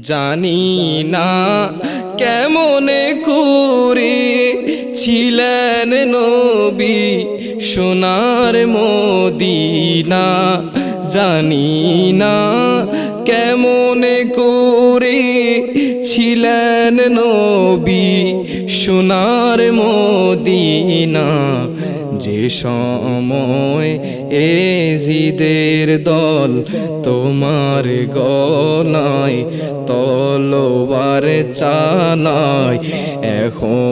জানি না কেমনে করে ছিলেন নবী সোনার মদিনা। জানি না কেমনে করে ছিলেন নবী সোনার মদিনা। যে সময় এ জিদের দল তোমার গলায় তলোয়ার চালায়। এখন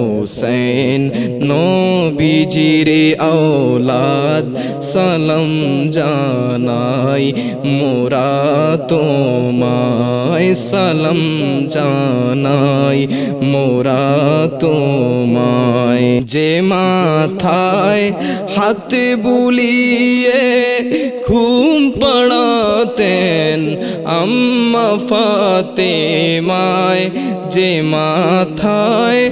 নবীজিরে আওলাদ সালাম জানাই, মোরা তোমায় সালাম জানাই, মোরা তোমায় যে মাথায় হাতে বুলিয়ে ঘুম পড়াতেন আম্মা ফাতে মায় যে মাথায়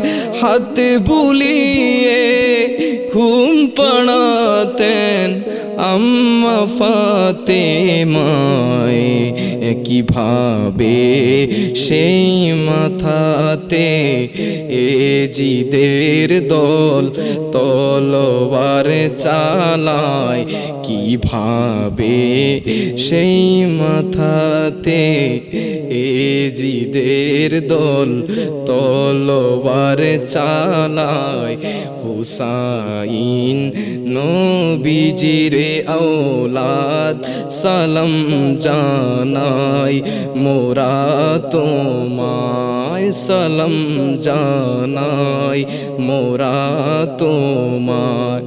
হাতে বুলিয়ে ঘুম পড়াতেন আম্মা ফাতে মায় কীভাবে সেই মাথাতে? এ জিদের দল তলোয়ার চালায় কীভাবে সেই মাথাতে? এ জিদের দল তলোয়ার চালায় হুসাইন নবীজিরে আওলাদ সালাম জানাই মোরা তোমায় সালাম জানাই মোরা তোমায়